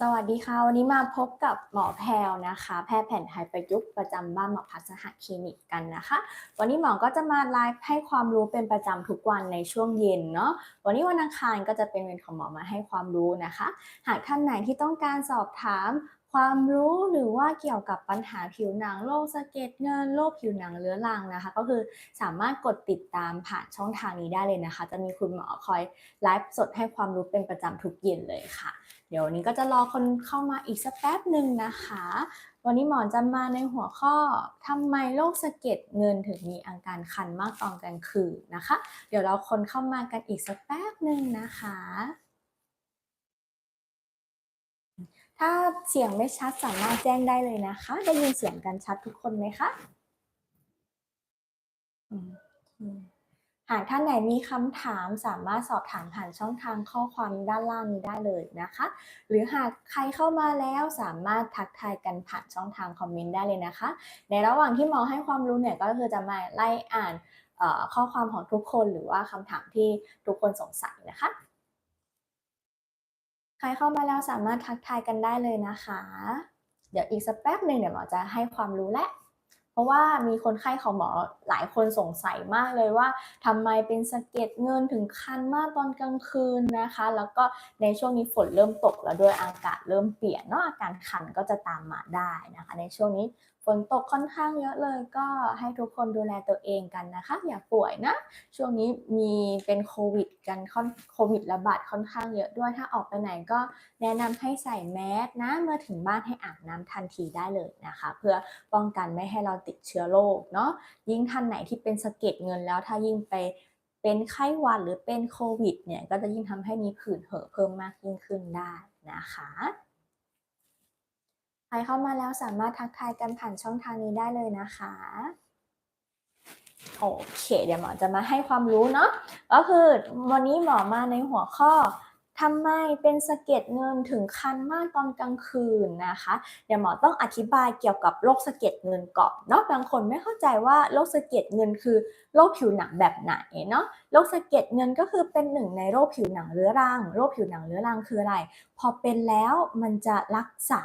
สวัสดีค่ะ วันนี้มาพบกับหมอแพลวนะคะ แพทย์แผนไทยประยุกต์ประจำบ้านหมอพัสหคลินิกกันนะคะ วันนี้หมอก็จะมาไลฟ์ให้ความรู้เป็นประจำทุกวันในช่วงเย็นเนาะ วันนี้วันอังคารก็จะเป็นวันของหมอมาให้ความรู้นะคะ หากท่านไหนที่ต้องการสอบถามความรู้หรือว่าเกี่ยวกับปัญหาผิวหนังโรคสะเก็ดเงินโรคผิวหนังเรื้อรังนะคะ ก็คือสามารถกดติดตามผ่านช่องทางนี้ได้เลยนะคะ จะมีคุณหมอคอยไลฟ์สดให้ความรู้เป็นประจำทุกเย็นเลยค่ะ เดี๋ยววันนี้ก็จะรอคนเข้ามาอีกสักแป๊บหนึ่งนะคะ วันนี้หมอจะมาในหัวข้อทำไมโรคสะเก็ดเงินถึงมีอาการคันมากตอนกลางคืนนะคะ เดี๋ยวเราคนเข้ามากันอีกสักแป๊บหนึ่งนะคะ ถ้าเสียงไม่ชัดสามารถแจ้งได้เลยนะคะ ได้ยินเสียงกันชัดทุกคนไหมคะ อืม หากท่านไหนมีคำถามสามารถสอบถามผ่านช่องทางข้อความด้านล่างนี้ได้เลยนะคะ หรือหากใครเข้ามาแล้วสามารถทักทายกันผ่านช่องทางคอมเมนต์ได้เลยนะคะ ในระหว่างที่หมอให้ความรู้เนี่ยก็คือจะมาไล่อ่านข้อความของทุกคนหรือว่าคำถามที่ทุกคนสงสัยนะคะ ใครเข้ามาแล้วสามารถทักทายกันได้เลยนะคะ เดี๋ยวอีกสักแป๊บหนึ่งเดี๋ยวหมอจะให้ความรู้และ ราะว่ามีคนไข้ของหมอหลายคนสงสัยมากเลยว่าทำไมเป็นสะเก็ดเงินถึงคันมากตอนกลางคืนนะคะ แล้วก็ในช่วงนี้ฝนเริ่มตกแล้วด้วยอากาศเริ่มเปลี่ยนเนาะอาการคันก็จะตามมาได้นะคะ ในช่วงนี้ ฝนตกค่อนข้างเยอะเลยก็ให้ทุกคนดูแลตัวเองกันนะคะ อย่าป่วยนะ ช่วงนี้มีเป็นโควิดกันค่อนโควิดระบาดค่อนข้างเยอะด้วย ถ้าออกไปไหนก็แนะนำให้ใส่แมสนะ เมื่อถึงบ้านให้อาบน้ำทันทีได้เลยนะคะ เพื่อป้องกันไม่ให้เราติดเชื้อโรคเนาะยิ่งท่านไหนที่เป็นสะเก็ดเงินแล้วถ้ายิ่งไปเป็นไข้หวัดหรือเป็นโควิดเนี่ยก็จะยิ่งทำให้มีผื่นเห่อะเพิ่มมากยิ่งขึ้นได้นะคะ ใครเข้ามาแล้วสามารถทักทายกันผ่านช่องทางนี้ได้เลยนะคะโอเค เดี๋ยวหมอจะมาให้ความรู้เนาะก็คือวันนี้หมอมาในหัวข้อทำไมเป็นสะเก็ดเงินถึงคันมากตอนกลางคืนนะคะ เดี๋ยวหมอต้องอธิบายเกี่ยวกับโรคสะเก็ดเงินก่อนเนาะบางคนไม่เข้าใจว่าโรคสะเก็ดเงินคือโรคผิวหนังแบบไหนเนาะโรคสะเก็ดเงินก็คือเป็นหนึ่งในโรคผิวหนังเรื้อรังโรคผิวหนังเรื้อรังคืออะไร พอเป็นแล้วมันจะรักษา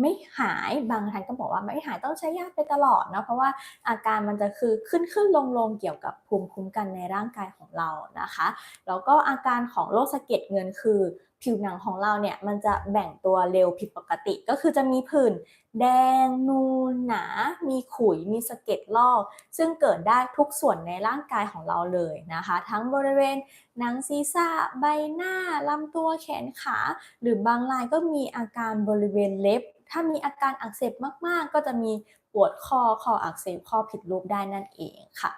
ไม่หายบางท่านก็บอกว่าไม่หายต้องใช้ยาไปตลอดเนาะเพราะว่าอาการมันจะคือขึ้นขึ้นลงลงเกี่ยวกับภูมิคุ้มกันในร่างกายของเรานะคะแล้วก็อาการของโรคสะเก็ดเงินคือ ผิวหนังของเราเนี่ยมันจะแบ่งตัวเร็วผิดปกติ ก็คือจะมีผื่นแดงนูนหนา มีขุย มีสะเก็ดลอก ซึ่งเกิดได้ทุกส่วนในร่างกายของเราเลยนะคะ ทั้งบริเวณหนังศีรษะใบหน้าลำตัวแขนขา หรือบางรายก็มีอาการบริเวณเล็บ ถ้ามีอาการอักเสบมากๆ ก็จะมีปวดคอคออักเสบข้อผิดรูปได้นั่นเองค่ะ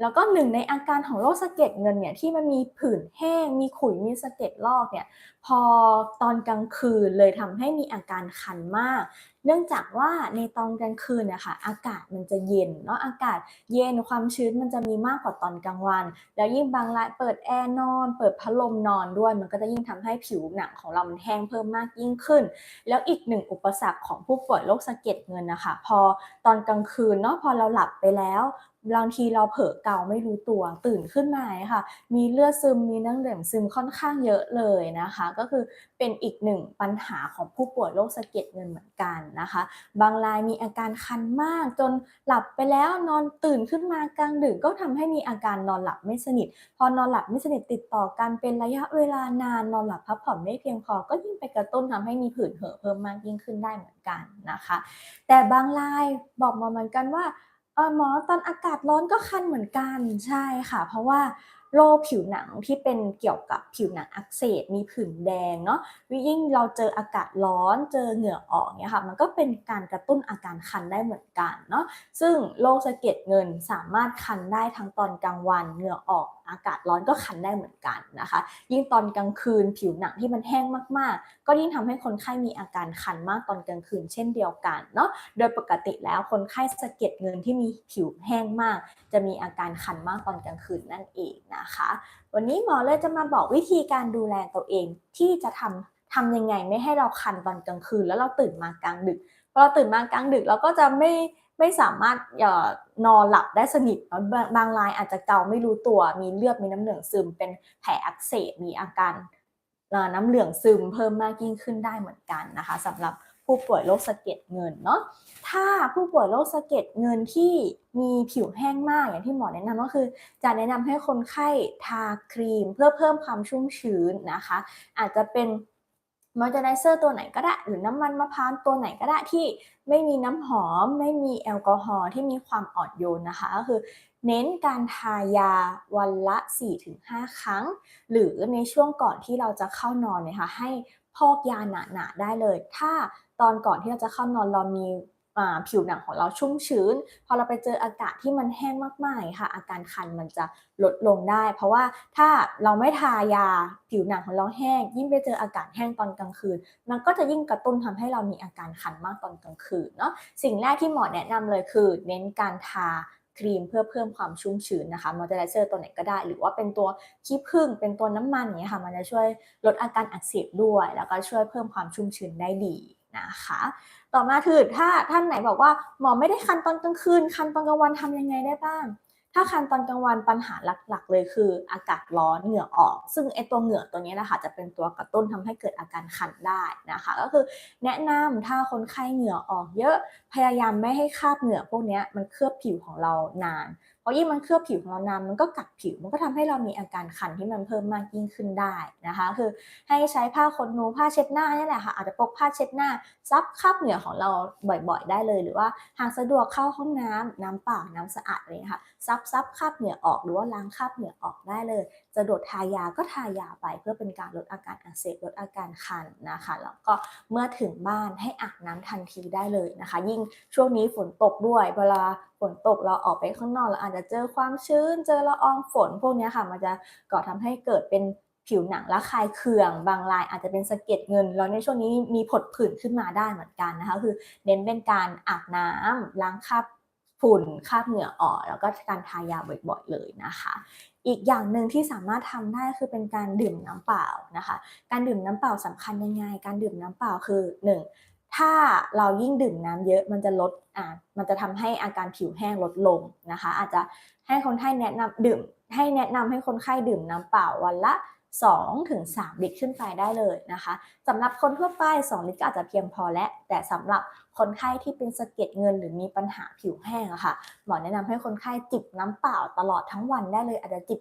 แล้วก็หนึ่งในอาการของโรคสะเก็ดเงินเนี่ยที่มันมีผื่นแห้ง มีขุยมีสะเก็ดลอกเนี่ยพอตอนกลางคืนเลยทำให้มีอาการคันมาก เนื่องจากว่าในตอนกลางคืนเนี่ยค่ะอากาศมันจะเย็นเนาะอากาศเย็นความชื้นมันจะมีมากกว่าตอนกลางวัน แล้วยิ่งบางรายเปิดแอร์นอน เปิดพัดลมนอนด้วย มันก็จะยิ่งทำให้ผิวหนังของเรามันแห้งเพิ่มมากยิ่งขึ้น แล้วอีกหนึ่งอุปสรรคของผู้ป่วยโรคสะเก็ดเงินนะคะพอตอนกลางคืนเนาะพอเราหลับไปแล้ว บางทีเราเผลอเกาไม่รู้ตัวตื่นขึ้นมาค่ะ มีเลือดซึมมีน้ำเหลืองซึมค่อนข้างเยอะเลยนะคะ ก็คือเป็นอีกหนึ่งปัญหาของผู้ป่วยโรคสะเก็ดเงินเหมือนกันนะคะ บางรายมีอาการคันมาก จนหลับไปแล้วนอนตื่นขึ้นมากลางดึกก็ทำให้มีอาการนอนหลับไม่สนิท พอนอนหลับไม่สนิทติดต่อกันเป็นระยะเวลานานนอนหลับพักผ่อนไม่เพียงพอก็ยิ่งไปกระตุ้นทำให้มีผื่นเห่อเพิ่มมากยิ่งขึ้นได้เหมือนกันนะคะ แต่บางรายบอกมาเหมือนกันว่า เออหมอตอนอากาศร้อนก็คันเหมือนกันใช่ค่ะ เพราะว่าโรคผิวหนังที่เป็นเกี่ยวกับผิวหนังอักเสบมีผื่นแดงเนาะยิ่งเราเจออากาศร้อนเจอเหงื่อออกเนี่ยค่ะมันก็เป็นการกระตุ้นอาการคันได้เหมือนกันเนาะซึ่งโรคสะเก็ดเงินสามารถคันได้ทั้งตอนกลางวันเหงื่อออกอากาศร้อนก็คันได้เหมือนกันนะคะ ยิ่งตอนกลางคืนผิวหนังที่มันแห้งมากๆ ก็ยิ่งทำให้คนไข้มีอาการคันมากตอนกลางคืนเช่นเดียวกันเนาะโดยปกติแล้วคนไข้สะเก็ดเงินที่มีผิวแห้งมาก จะมีอาการคันมากตอนกลางคืนนั่นเองนะคะ วันนี้หมอเลยจะมาบอกวิธีการดูแลตัวเองที่จะทำทำยังไงไม่ให้เราคันตอนกลางคืน แล้วเราตื่นมากลางดึกพอเราตื่นมากลางดึกเราก็จะไม่ ไม่สามารถนอนหลับได้สนิทบางบางรายอาจจะเกาไม่รู้ตัวมีเลือดมีน้ำเหลืองซึม เป็นแผลอักเสบมีอาการน้ำเหลืองซึมเพิ่มมากยิ่งขึ้นได้เหมือนกันนะคะสำหรับผู้ป่วยโรคสะเก็ดเงินเนาะ ถ้าผู้ป่วยโรคสะเก็ดเงินที่มีผิวแห้งมากอย่างที่หมอแนะนำก็คือ จะแนะนำให้คนไข้ทาครีมเพื่อเพิ่มความชุ่มชื้นนะคะ อาจจะเป็น มอยเจอไรเซอร์ตัวไหนก็ได้ หรือน้ำมันมะพร้าวตัวไหนก็ได้ที่ไม่มีน้ำหอม ไม่มีแอลกอฮอล์ที่มีความอ่อนโยนนะคะ ก็คือเน้นการทายาวันละ 4-5 ครั้ง หรือในช่วงก่อนที่เราจะเข้านอนเนี่ยค่ะให้พอกยาหนาๆได้เลย ถ้าตอนก่อนที่เราจะเข้านอนเรามี ผิวหนังของเราชุ่มชื้น พอเราไปเจออากาศที่มันแห้งมากๆค่ะ อาการคันมันจะลดลงได้ เพราะว่าถ้าเราไม่ทายาผิวหนังของเราแห้ง ยิ่งไปเจออากาศแห้งตอนกลางคืน มันก็จะยิ่งกระตุ้นทำให้เรามีอาการคันมากตอนกลางคืนเนาะสิ่งแรกที่หมอแนะนำเลยคือ เน้นการทาครีมเพื่อเพิ่มความชุ่มชื้นนะคะมอยเจอไรเซอร์ตัวไหนก็ได้ หรือว่าเป็นตัวขี้ผึ้งเป็นตัวน้ำมันอย่างเงี้ยค่ะ มันจะช่วยลดอาการอักเสบด้วย แล้วก็ช่วยเพิ่มความชุ่มชื้นได้ดีนะคะ ต่อมาคือถ้าท่านไหนบอกว่าหมอไม่ได้คันตอนกลางคืน คันตอนกลางวันทำยังไงได้บ้าง ถ้าคันตอนกลางวันปัญหาหลักๆ เลยคืออากาศร้อนเหงื่อออก ซึ่งไอตัวเหงื่อตัวนี้นะคะจะเป็นตัวกระตุ้นทำให้เกิดอาการคันได้นะคะ ก็คือแนะนำถ้าคนไข้เหงื่อออกเยอะพยายามไม่ให้คราบเหงื่อพวกนี้มันเคลือบผิวของเรานาน ราะยิ่งมันเคลือบผิวของเรานานมันก็กัดผิว มันก็ทำให้เรามีอาการคันที่มันเพิ่มมากยิ่งขึ้นได้นะคะ คือให้ใช้ผ้าขนหนูผ้าเช็ดหน้านี่แหละค่ะอาจจะพกผ้าเช็ดหน้าซับคราบเหงื่อของเราบ่อยๆ ได้เลย หรือว่าหากสะดวกเข้าห้องน้ำน้ำเปล่าน้ำสะอาดอะไรเลยค่ะซับซับคราบเหงื่อออกหรือว่าล้างคราบเหงื่อออกได้เลยจะโดดทายาก็ทายาไปเพื่อเป็นการลดอาการอักเสบลดอาการคันนะคะแล้วก็เมื่อถึงบ้านให้อาบน้ำทันทีได้เลยนะคะ ยิ่งช่วงนี้ฝนตกด้วยเวลาฝนตกเราออกไปข้างนอกเราอาจจะเจอความชื้น เจอละอองฝนพวกนี้ค่ะ มันจะก่อทำให้เกิดเป็นผิวหนังระคายเคืองบางรายอาจจะเป็นสะเก็ดเงิน แล้วในช่วงนี้มีผดผื่นขึ้นมาได้เหมือนกันนะคะ คือเน้นเป็นการอาบน้ำล้างคราบฝุ่นคราบเหงื่อออก แล้วก็การทายาบ่อยๆเลยนะคะ อีกอย่างหนึ่งที่สามารถทำได้คือเป็นการดื่มน้ำเปล่านะคะ การดื่มน้ำเปล่าสำคัญยังไง การดื่มน้ำเปล่าคือ 1. ถ้าเรายิ่งดื่มน้ำเยอะมันจะลดอ่ามันจะทำให้อาการผิวแห้งลดลงนะคะ อาจจะให้คนไข้แนะนำดื่ม ให้แนะนำให้คนไข้ดื่มน้ำเปล่าวันละ2ถึง3ลิตรขึ้นไปได้เลยนะคะสำหรับคนทั่วไป 2 ลิตรก็อาจจะเพียงพอแล้วแต่สำหรับคนไข้ที่เป็นสะเก็ดเงินหรือมีปัญหาผิวแห้งอะค่ะหมอแนะนำให้คนไข้จิบน้ำเปล่าตลอดทั้งวันได้เลย อาจจะจิบ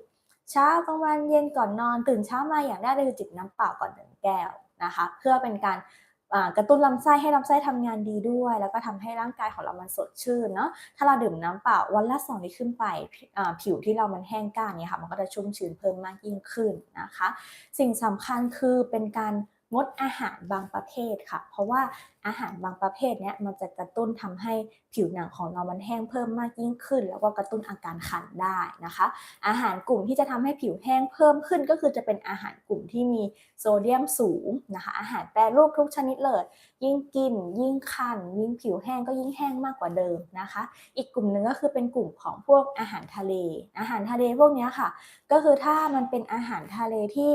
เช้ากลางวันเย็นก่อนนอน ตื่นเช้ามาอย่างแรกเลยคือจิบน้ำเปล่าก่อนหนึ่งแก้วนะคะ เพื่อเป็นการ กระตุ้นลำไส้ให้ลำไส้ทำงานดีด้วย แล้วก็ทำให้ร่างกายของเรามันสดชื่นเนาะถ้าเราดื่มน้ำเปล่าวันละสองลิตรขึ้นไปผิวที่เรามันแห้งก้านเนี่ยค่ะมันก็จะชุ่มชื้นเพิ่มมากยิ่งขึ้นนะคะ สิ่งสำคัญคือเป็นการ งดอาหารบางประเภทค่ะ เพราะว่าอาหารบางประเภทเนี้ยมันจะกระตุ้นทำให้ผิวหนังของเรามันแห้งเพิ่มมากยิ่งขึ้น แล้วก็กระตุ้นอาการคันได้นะคะ อาหารกลุ่มที่จะทำให้ผิวแห้งเพิ่มขึ้น ก็คือจะเป็นอาหารกลุ่มที่มีโซเดียมสูงนะคะ อาหารแปรรูปทุกชนิดเลย ยิ่งกิน ยิ่งคัน ยิ่งผิวแห้งก็ยิ่งแห้งมากกว่าเดิมนะคะ อีกกลุ่มหนึ่งก็คือเป็นกลุ่มของพวกอาหารทะเล อาหารทะเลพวกนี้ค่ะ ก็คือถ้ามันเป็นอาหารทะเลที่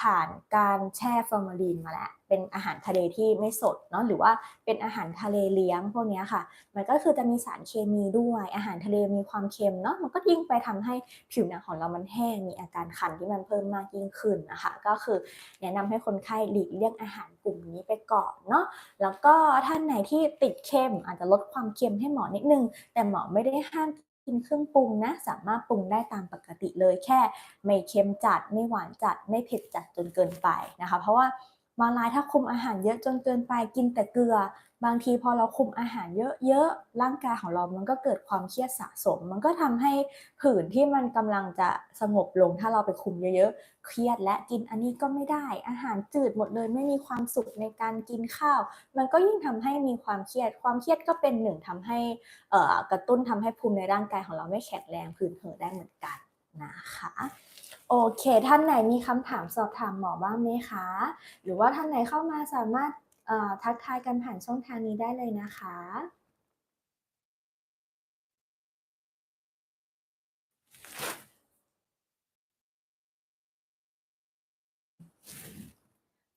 ผ่านการแช่ฟอร์มาลีนมาแล้วเป็นอาหารทะเลที่ไม่สดเนาะหรือว่าเป็นอาหารทะเลเลี้ยงพวกนี้ค่ะ มันก็คือจะมีสารเคมีด้วย อาหารทะเลมีความเค็มเนาะมันก็ยิ่งไปทำให้ผิวหนังของเรามันแห้งมีอาการคันที่มันเพิ่มมากยิ่งขึ้นนะคะก็คือแนะนำให้คนไข้หลีกเลี่ยงอาหารกลุ่มนี้ไปก่อนเนาะแล้วก็ท่านไหนที่ติดเค็มอาจจะลดความเค็มให้หมอนิดนึง แต่หมอไม่ได้ห้าม กินเครื่องปรุงนะ สามารถปรุงได้ตามปกติเลยแค่ไม่เค็มจัด ไม่หวานจัด ไม่เผ็ดจัดจนเกินไปนะคะ เพราะว่าบางรายถ้าคุมอาหารเยอะจนเกินไปกินแต่เกลือ บางทีพอเราคุมอาหารเยอะๆ ร่างกายของเรามันก็เกิดความเครียดสะสม มันก็ทำให้ผื่นที่มันกำลังจะสงบลง ถ้าเราไปคุมเยอะๆ เครียดและกินอันนี้ก็ไม่ได้ อาหารจืดหมดเลยไม่มีความสุขในการกินข้าว มันก็ยิ่งทำให้มีความเครียด ความเครียดก็เป็นหนึ่งทำให้กระตุ้นทำให้ภูมิในร่างกายของเราไม่แข็งแรงผื่นเห่อได้เหมือนกันนะคะโอเค ท่านไหนมีคำถามสอบถามหมอบ้างไหมคะ หรือว่าท่านไหนเข้ามาสามารถ ทักทายกันผ่านช่องทางนี้ได้เลยนะคะ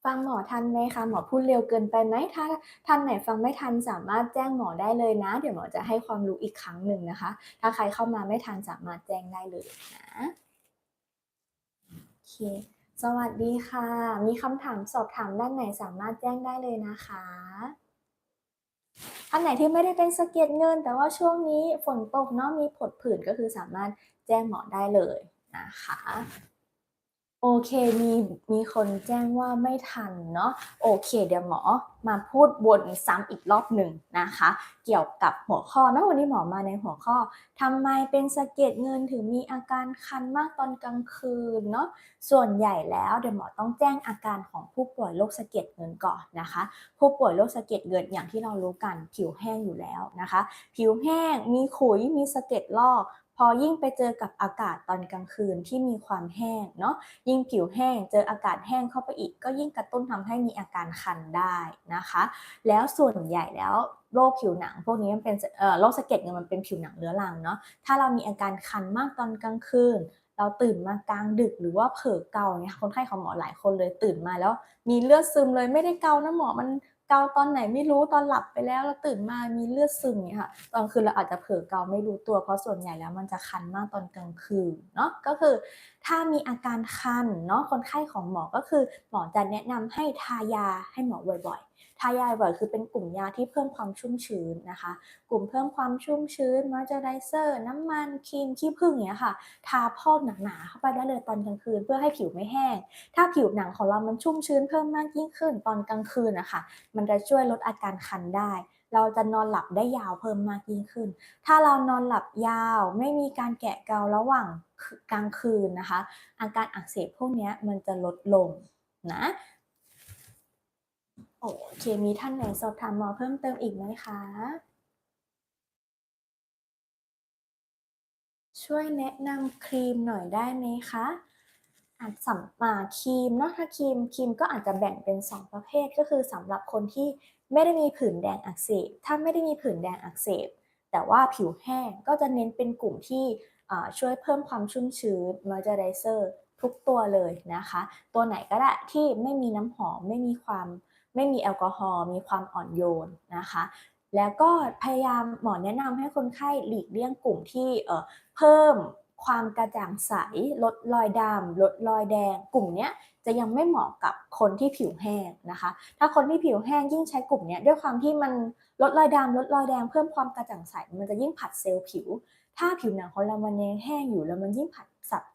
ฟังหมอทันไหมคะหมอพูดเร็วเกินไปไหมถ้าท่านไหนฟังไม่ทันสามารถแจ้งหมอได้เลยนะ เดี๋ยวหมอจะให้ความรู้อีกครั้งหนึ่งนะคะ ถ้าใครเข้ามาไม่ทันสามารถแจ้งได้เลยนะโอเค สวัสดีค่ะ มีคำถามสอบถามด้านไหนสามารถแจ้งได้เลยนะคะอันไหนที่ไม่ได้เป็นสะเก็ดเงิน แต่ว่าช่วงนี้ฝนตกเนาะมีผดผื่นก็คือสามารถแจ้งหมอได้เลยนะคะ โอเค มีมีคนแจ้งว่าไม่ทันเนาะโอเค เดี๋ยวหมอมาพูดวนซ้ำอีกรอบหนึ่งนะคะ เกี่ยวกับหัวข้อนะวันนี้หมอมาในหัวข้อทำไมเป็นสะเก็ดเงินถึงมีอาการคันมากตอนกลางคืนเนาะส่วนใหญ่แล้วเดี๋ยวหมอต้องแจ้งอาการของผู้ป่วยโรคสะเก็ดเงินก่อนนะคะ ผู้ป่วยโรคสะเก็ดเงินอย่างที่เรารู้กันผิวแห้งอยู่แล้วนะคะ ผิวแห้งมีขุยมีสะเก็ดลอก อยิ่งไปเจอกับอากาศตอนกลางคืนที่มีความแห้งเนาะยิ่งผิวแห้งเจออากาศแห้งเข้าไปอีก ก็ยิ่งกระตุ้นทำให้มีอาการคันได้นะคะ แล้วส่วนใหญ่แล้วโรคผิวหนัง พวกนี้มันเป็นโรคสะเก็ดเงินมันเป็นผิวหนังเรื้อรังเนาะถ้าเรามีอาการคันมากตอนกลางคืน เราตื่นมากลางดึกหรือว่าเผลอเกาเนี่ยคนไข้ของหมอหลายคนเลยตื่นมาแล้ว มีเลือดซึมเลยไม่ได้เกานะหมอมัน เกาตอนไหนไม่รู้ตอนหลับไปแล้วเราตื่นมามีเลือดซึมเนี่ยค่ะตอนคืนเราอาจจะเผลอเกาไม่รู้ตัวเพราะส่วนใหญ่แล้วมันจะคันมากตอนกลางคืนเนาะก็คือถ้ามีอาการคันเนาะคนไข้ของหมอก็คือหมอจะแนะนำให้ทายาให้หมอบ่อยๆ ทายาบ่อยคือเป็นกลุ่มยาที่เพิ่มความชุ่มชื้นนะคะ กลุ่มเพิ่มความชุ่มชื้นมอยเจอไรเซอร์น้ำมันครีมขี้ผึ้งอย่างเงี้ยค่ะ ทาพอกหนาๆเข้าไปได้เลยตอนกลางคืนเพื่อให้ผิวไม่แห้ง ถ้าผิวหนังของเรามันชุ่มชื้นเพิ่มมากยิ่งขึ้นตอนกลางคืนนะคะมันจะช่วยลดอาการคันได้เราจะนอนหลับได้ยาวเพิ่มมากยิ่งขึ้น ถ้าเรานอนหลับยาวไม่มีการแกะเการะหว่างกลางคืนนะคะ อาการอักเสบพวกนี้มันจะลดลงนะ โอเค มีท่านไหนสอบถามหมอเพิ่มเติมอีกไหมคะ ช่วยแนะนำครีมหน่อยได้ไหมคะอาจสัมาครีมเนาะถ้าครีมครีมก็อาจจะแบ่งเป็น 2 ประเภทก็คือสำหรับคนที่ไม่ได้มีผื่นแดงอักเสบถ้าไม่ได้มีผื่นแดงอักเสบแต่ว่าผิวแห้งก็จะเน้นเป็นกลุ่มที่ช่วยเพิ่มความชุ่มชื้น moisturizer ทุกตัวเลยนะคะ ตัวไหนก็ได้ที่ไม่มีน้ำหอมไม่มีความ ไม่มีแอลกอฮอล์มีความอ่อนโยนนะคะ แล้วก็พยายามหมอแนะนำให้คนไข้หลีกเลี่ยงกลุ่มที่เอ่อเพิ่มความกระจ่างใส ลดรอยดำลดรอยแดง กลุ่มนี้จะยังไม่เหมาะกับคนที่ผิวแห้งนะคะ ถ้าคนที่ผิวแห้งยิ่งใช้กลุ่มนี้ด้วยความที่มันลดรอยดำลดรอยแดง เพิ่มความกระจ่างใสมันจะยิ่งผัดเซลล์ผิว ถ้าผิวหนังของเรามันยังแห้งอยู่แล้วมันยิ่งผัด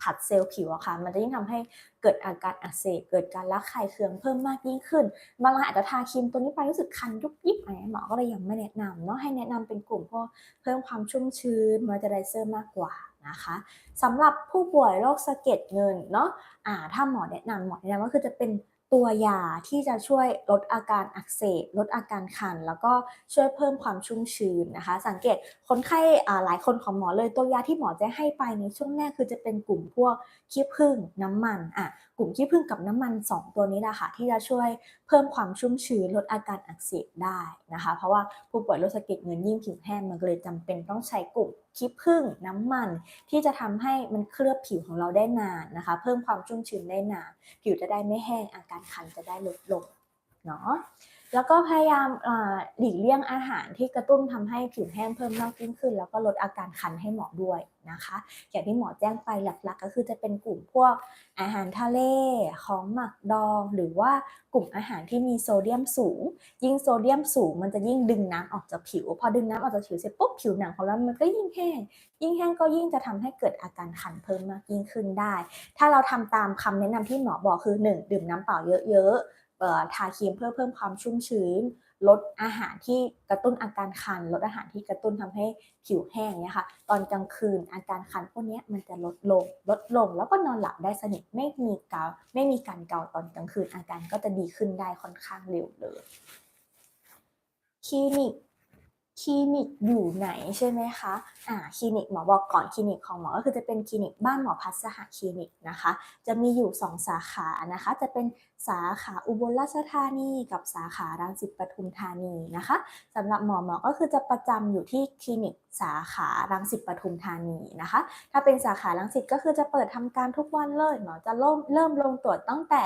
ผัดเซลล์ผิวอะค่ะ มันจะยิ่งทำให้เกิดอาการอักเสบ เกิดการระคายเคืองเพิ่มมากยิ่งขึ้น บางรายอาจจะทาครีมตัวนี้ไปรู้สึกคันยุบยิบอะไรหมอก็เลยยังไม่แนะนำเนาะ ให้แนะนำเป็นกลุ่มพวกเพิ่มความชุ่มชื้นมอยเจอไรเซอร์มากกว่านะคะสำหรับผู้ป่วยโรคสะเก็ดเงินเนาะอ่าถ้าหมอแนะนำหมอแนะนำก็คือจะเป็น ตัวยาที่จะช่วยลดอาการอักเสบ ลดอาการคัน แล้วก็ช่วยเพิ่มความชุ่มชื้นนะคะ สังเกตคนไข้หลายคนของหมอเลยตัวยาที่หมอจะให้ไปในช่วงแรกคือจะเป็นกลุ่มพวกขี้ผึ้งน้ำมันอะกลุ่มขี้ผึ้งกับน้ำมัน 2 ตัวนี้แหละค่ะที่จะช่วยเพิ่มความชุ่มชื้นลดอาการอักเสบได้นะคะ เพราะว่าผู้ป่วยโรคสะเก็ดเงินยิ่งผิวแห้งมันก็เลยจำเป็นต้องใช้กลุ่ม ขี้ผึ้งน้ำมัน ที่จะทำให้มันเคลือบผิวของเราได้นานนะคะ เพิ่มความชุ่มชื้นได้นาน ผิวจะได้ไม่แห้งอาการคันจะได้ลดลงเนาะ แล้วก็พยายามหลีกเลี่ยงอาหารที่กระตุ้นทำให้ผิวแห้งเพิ่มมากยิ่งขึ้น แล้วก็ลดอาการคันให้หมอด้วยนะคะ อย่างที่หมอแจ้งไปหลักๆ ก็คือจะเป็นกลุ่มพวกอาหารทะเลของหมักดอง หรือว่ากลุ่มอาหารที่มีโซเดียมสูง ยิ่งโซเดียมสูง มันจะยิ่งดึงน้ำออกจากผิว พอดึงน้ำออกจากผิวเสร็จปุ๊บผิวหนังของเรามันก็ยิ่งแห้ง ยิ่งแห้งก็ยิ่งจะทำให้เกิดอาการคันเพิ่มมากยิ่งขึ้นได้ ถ้าเราทำตามคำแนะนำที่หมอบอกคือ 1 ดื่มน้ำเปล่าเยอะๆ ทาครีมเพื่อเพิ่มความชุ่มชื้น ลดอาหารที่กระตุ้นอาการคัน ลดอาหารที่กระตุ้นทำให้ผิวแห้งเนี่ยค่ะตอนกลางคืนอาการคันพวกนี้มันจะลดลง ลดลงแล้วก็นอนหลับได้สนิทไม่มีเกาไม่มีการเกาตอนกลางคืนอาการก็จะดีขึ้นได้ค่อนข้างเร็วเลยคลินิก คลินิกอยู่ไหนใช่ไหมคะอ่าคลินิกหมอบอกก่อนคลินิกของหมอก็คือจะเป็นคลินิกบ้านหมอพัสหคลินิกนะคะ จะมีอยู่ 2 สาขานะคะ จะเป็นสาขาอุบลราชธานี กับสาขารังสิตปทุมธานีนะคะสำหรับหมอหมอก็คือจะประจำอยู่ที่คลินิกสาขารังสิตปทุมธานีนะคะ ถ้าเป็นสาขารังสิตก็คือจะเปิดทำการทุกวันเลยหมอจะเริ่มเริ่มลงตรวจตั้งแต่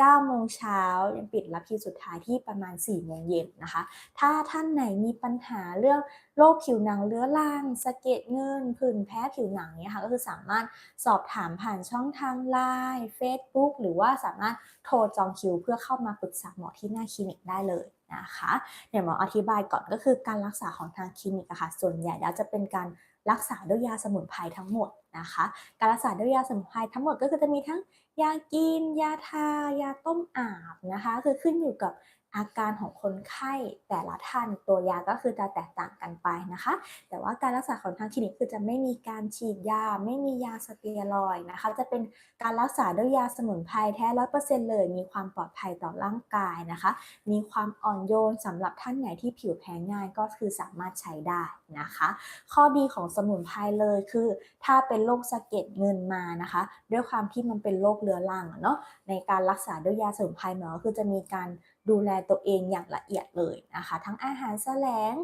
9โมงเช้ายังปิดรับคิวสุดท้ายที่ประมาณ 4 โมงเย็นนะคะ ถ้าท่านไหนมีปัญหาเรื่องโรคผิวหนังเรื้อรังสะเก็ดเงินผื่นแพ้ผิวหนังเนี่ยค่ะก็คือสามารถสอบถามผ่านช่องทางไลน์ Facebook หรือว่าสามารถโทรจองคิว เพื่อเข้ามาปรึกษาหมอที่หน้าคลินิกได้เลยนะคะเดี๋ยวหมออธิบายก่อนก็คือการรักษาของทางคลินิกอะค่ะส่วนใหญ่แล้วจะเป็นการ รักษาด้วยยาสมุนไพรทั้งหมดนะคะ การรักษาด้วยยาสมุนไพรทั้งหมดก็คือจะมีทั้งยากิน ยาทา ยาต้มอาบนะคะ คือขึ้นอยู่กับ อาการของคนไข้แต่ละท่านตัวยาก็คือจะแตกต่างกันไปนะคะ แต่ว่าการรักษาของทางคลินิกคือจะไม่มีการฉีดยา ไม่มียาสเตียรอยนะคะ จะเป็นการรักษาด้วยยาสมุนไพรแท้ร้อยเปอร์เซ็นต์เลย มีความปลอดภัยต่อร่างกายนะคะ มีความอ่อนโยนสำหรับท่านไหนที่ผิวแพ้ง่ายก็คือสามารถใช้ได้นะคะ ข้อดีของสมุนไพรเลยคือ ถ้าเป็นโรคสะเก็ดเงินมานะคะ ด้วยความที่มันเป็นโรคเรื้อรังเนาะในการรักษาด้วยยาสมุนไพรหมอก็คือจะมีการ ดูแลตัวเองอย่างละเอียดเลยนะคะ ทั้งอาหารแสลง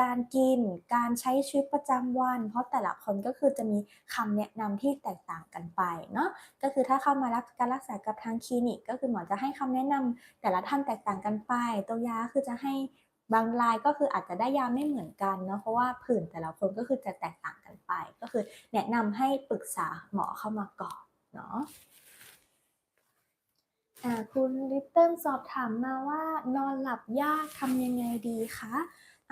การกิน การใช้ชีวิตประจำวัน เพราะแต่ละคนก็คือจะมีคำแนะนำที่แตกต่างกันไปเนาะ ก็คือถ้าเข้ามารับการรักษากับทางคลินิก ก็คือหมอจะให้คำแนะนำแต่ละท่านแตกต่างกันไป ตัวยาคือจะให้บางรายก็คืออาจจะได้ยาไม่เหมือนกันเนาะเพราะว่าผื่นแต่ละคนก็คือจะแตกต่างกันไป ก็คือแนะนำให้ปรึกษาหมอเข้ามาก่อนเนาะ คุณลิตเติ้ลสอบถามมาว่านอนหลับยากทำยังไงดีคะ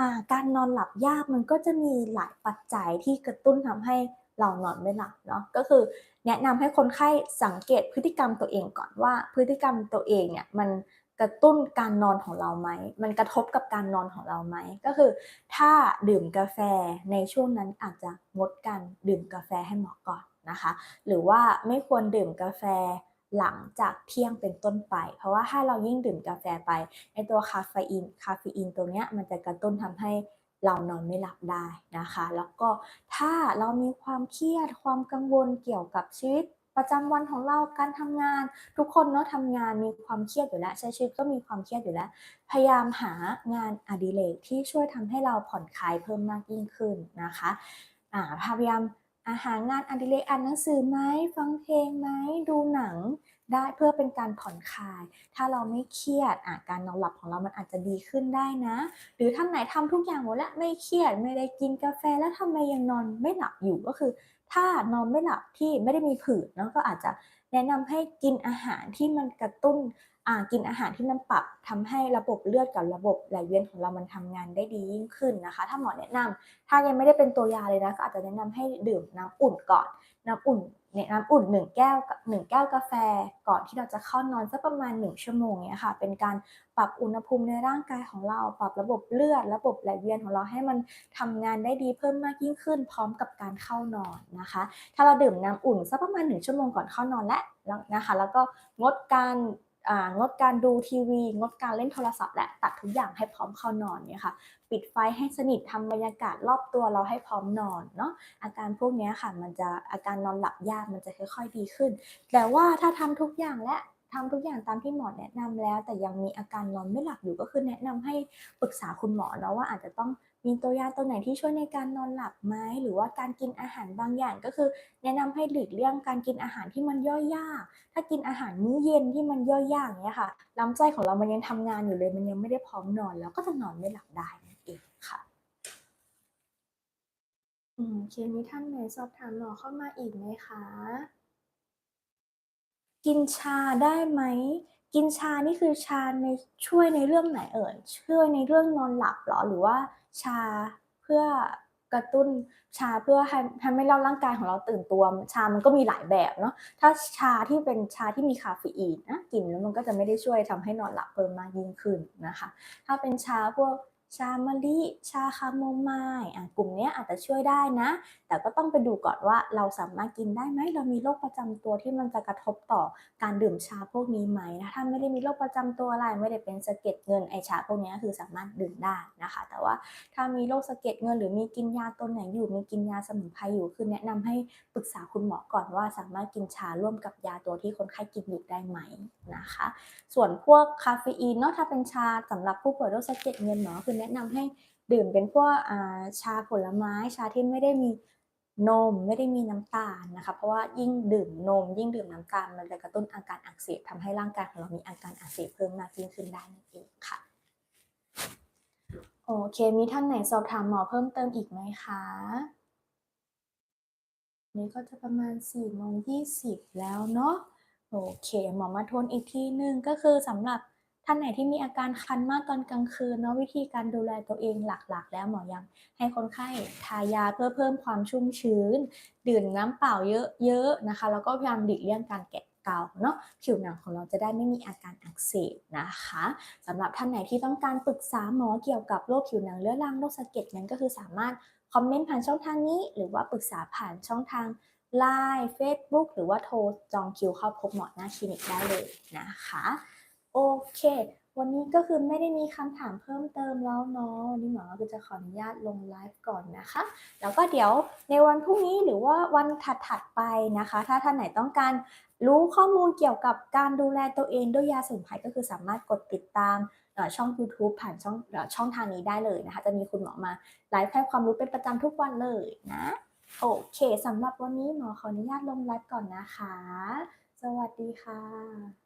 าการนอนหลับยากมันก็จะมีหลายปัจจัยที่กระตุ้นทำให้เรานอนไม่หลับเนาะก็คือแนะนำให้คนไข้สังเกตพฤติกรรมตัวเองก่อนว่า พฤติกรรมตัวเองเนี่ยมันกระตุ้นการนอนของเราไหม มันกระทบกับการนอนของเราไหม ก็คือ ถ้าดื่มกาแฟในช่วงนั้นอาจจะงดการดื่มกาแฟให้เหมาะก่อนนะคะ หรือว่าไม่ควรดื่มกาแฟ หลังจากเที่ยงเป็นต้นไป เพราะว่าถ้าเรายิ่งดื่มกาแฟไปไอตัวคาเฟอีนคาเฟอีนตัวเนี้ยมันจะกระตุ้นทำให้เรานอนไม่หลับได้นะคะ แล้วก็ถ้าเรามีความเครียดความกังวลเกี่ยวกับชีวิตประจำวันของเราการทำงาน ทุกคนเนาะทำงานมีความเครียดอยู่แล้วใช้ชีวิตก็มีความเครียดอยู่แล้ว พยายามหางานอดิเรกที่ช่วยทำให้เราผ่อนคลายเพิ่มมากยิ่งขึ้นนะคะพยายาม อาหารงานอดิเรกอ่านหนังสือไหมฟังเพลงไหมดูหนังได้เพื่อเป็นการผ่อนคลาย ถ้าเราไม่เครียดอะการนอนหลับของเรามันอาจจะดีขึ้นได้นะ หรือท่านไหนทำทุกอย่างหมดแล้วไม่เครียดไม่ได้กินกาแฟแล้วทำไมยังนอนไม่หลับอยู่ก็คือ ถ้านอนไม่หลับที่ไม่ได้มีผื่นเนาะก็อาจจะแนะนำให้กินอาหารที่มันกระตุ้น กินอาหารที่มันปรับทำให้ระบบเลือดกับระบบไหลเวียนของเรามันทำงานได้ดียิ่งขึ้นนะคะ ถ้าหมอแนะนำถ้ายังไม่ได้เป็นตัวยาเลยนะก็อาจจะแนะนำให้ดื่มน้ำอุ่นก่อน น้ำอุ่นเนี่ยน้ำอุ่นหนึ่งแก้วหนึ่งแก้วกาแฟ ก่อนที่เราจะเข้านอนสักประมาณหนึ่งชั่วโมงเนี่ยค่ะ เป็นการปรับอุณหภูมิในร่างกายของเรา ปรับระบบเลือด ระบบไหลเวียนของเราให้มันทำงานได้ดีเพิ่มมากยิ่งขึ้น พร้อมกับการเข้านอนนะคะ ถ้าเราดื่มน้ำอุ่นสักประมาณหนึ่งชั่วโมงก่อนเข้านอนแล้วนะคะ แล้วก็งดการ งดการดูทีวี งดการเล่นโทรศัพท์ และตัดทุกอย่างให้พร้อมเข้านอนเนี่ยค่ะปิดไฟให้สนิททำบรรยากาศรอบตัวเราให้พร้อมนอนเนาะอาการพวกนี้ค่ะมันจะอาการนอนหลับยากมันจะค่อยๆดีขึ้น แต่ว่าถ้าทำทุกอย่างและทำทุกอย่างตามที่หมอแนะนำแล้ว แต่ยังมีอาการนอนไม่หลับอยู่ก็คือแนะนำให้ปรึกษาคุณหมอเนาะว่าอาจจะต้อง มีตัวยาตัวไหนที่ช่วยในการนอนหลับไหมหรือว่าการกินอาหารบางอย่างก็คือ แนะนำให้หลีกเลี่ยงการกินอาหารที่มันย่อยยาก ถ้ากินอาหารมื้อเย็นที่มันย่อยยากเนี้ยค่ะลำไส้ของเรามันยังทำงานอยู่เลย มันยังไม่ได้พร้อมนอน แล้วก็จะนอนไม่หลับได้นั่นเองค่ะอืมเคมีท่านไหนสอบถามหมอเข้ามาอีกไหมคะกินชาได้ไหม กินชานี่คือชาในช่วยในเรื่องไหนเอ่ยช่วยในเรื่องนอนหลับเหรอหรือว่า ชาเพื่อกระตุ้นชาเพื่อให้ทำให้เราร่างกายของเราตื่นตัว ชามันก็มีหลายแบบเนาะถ้าชาที่เป็นชาที่มีคาเฟอีนนะกินแล้วมันก็จะไม่ได้ช่วยทำให้นอนหลับเพิ่มมากยิ่งขึ้นนะคะ ถ้าเป็นชาพวก ชามะลิ ชาคาโมไมล์อ่กลุ่มนี้อาจจะช่วยได้นะ แต่ก็ต้องไปดูก่อนว่าเราสามารถกินได้ไหม เรามีโรคประจำตัวที่มันจะกระทบต่อการดื่มชาพวกนี้ไหมนะ ถ้าไม่ได้มีโรคประจำตัวอะไร ไม่ได้เป็นสะเก็ดเงินไอชาพวกนี้คือสามารถดื่มได้นะคะ แต่ว่าถ้ามีโรคสะเก็ดเงิน หรือมีกินยาตัวไหนอยู่ มีกินยาสมุนไพรอยู่ คือแนะนำให้ปรึกษาคุณหมอก่อนว่าสามารถกินชาร่วมกับยาตัวที่คนไข้กินอยู่ได้ไหมนะคะ ส่วนพวกคาเฟอีนเนาะ ถ้าเป็นชาสำหรับผู้ป่วยโรคสะเก็ดเงินหมอคือนะนำให้ดื่มเป็นพวกชาผลไม้ชาที่ไม่ได้มีนมไม่ได้มีน้ำตาลนะคะ เพราะว่ายิ่งดื่มนม ยิ่งดื่มน้ำตาลมันจะกระตุ้นอาการอักเสบทำให้ร่างกายของเรามีอาการอักเสบเพิ่มมากยิ่งขึ้นได้นั่นเองค่ะโอโอเค มีท่านไหนสอบถามหมอเพิ่มเติมอีกไหมคะนี่ก็จะประมาณ4ี่โมงยีแล้วเนาะโอเค หมอมาทวนอีกทีหนึ่งก็คือสำหรับ ท่านไหนที่มีอาการคันมากตอนกลางคืนเนาะวิธีการดูแลตัวเองหลักๆ แล้วหมอยังให้คนไข้ทายาเพื่อเพิ่มความชุ่มชื้น ดื่มน้ำเปล่าเยอะๆนะคะ แล้วก็พยายามหลีกเลี่ยงการแกะเกาเนาะผิวหนังของเราจะได้ไม่มีอาการอักเสบนะคะสำหรับท่านไหนที่ต้องการปรึกษาหมอเกี่ยวกับโรคผิวหนังเรื้อรังโรคสะเก็ดนั้นก็คือสามารถคอมเมนต์ผ่านช่องทางนี้ หรือว่าปรึกษาผ่านช่องทาง Line Facebook หรือว่าโทรจองคิวเข้าพบหมอหน้าคลินิกได้เลยนะคะ โอเค วันนี้ก็คือไม่ได้มีคำถามเพิ่มเติมแล้วเนาะวันนี้หมอก็จะขออนุญาตลงไลฟ์ก่อนนะคะ แล้วก็เดี๋ยวในวันพรุ่งนี้หรือว่าวันถัดๆไปนะคะ ถ้าท่านไหนต้องการรู้ข้อมูลเกี่ยวกับการดูแลตัวเองด้วยยาสมุนไพรก็คือสามารถกดติดตามช่อง YouTube ผ่านช่องช่องทางนี้ได้เลยนะคะ จะมีคุณหมอมาไลฟ์ให้ความรู้เป็นประจำทุกวันเลยนะ โอเคสำหรับวันนี้หมอขออนุญาตลงไลฟ์ก่อนนะคะ สวัสดีค่ะ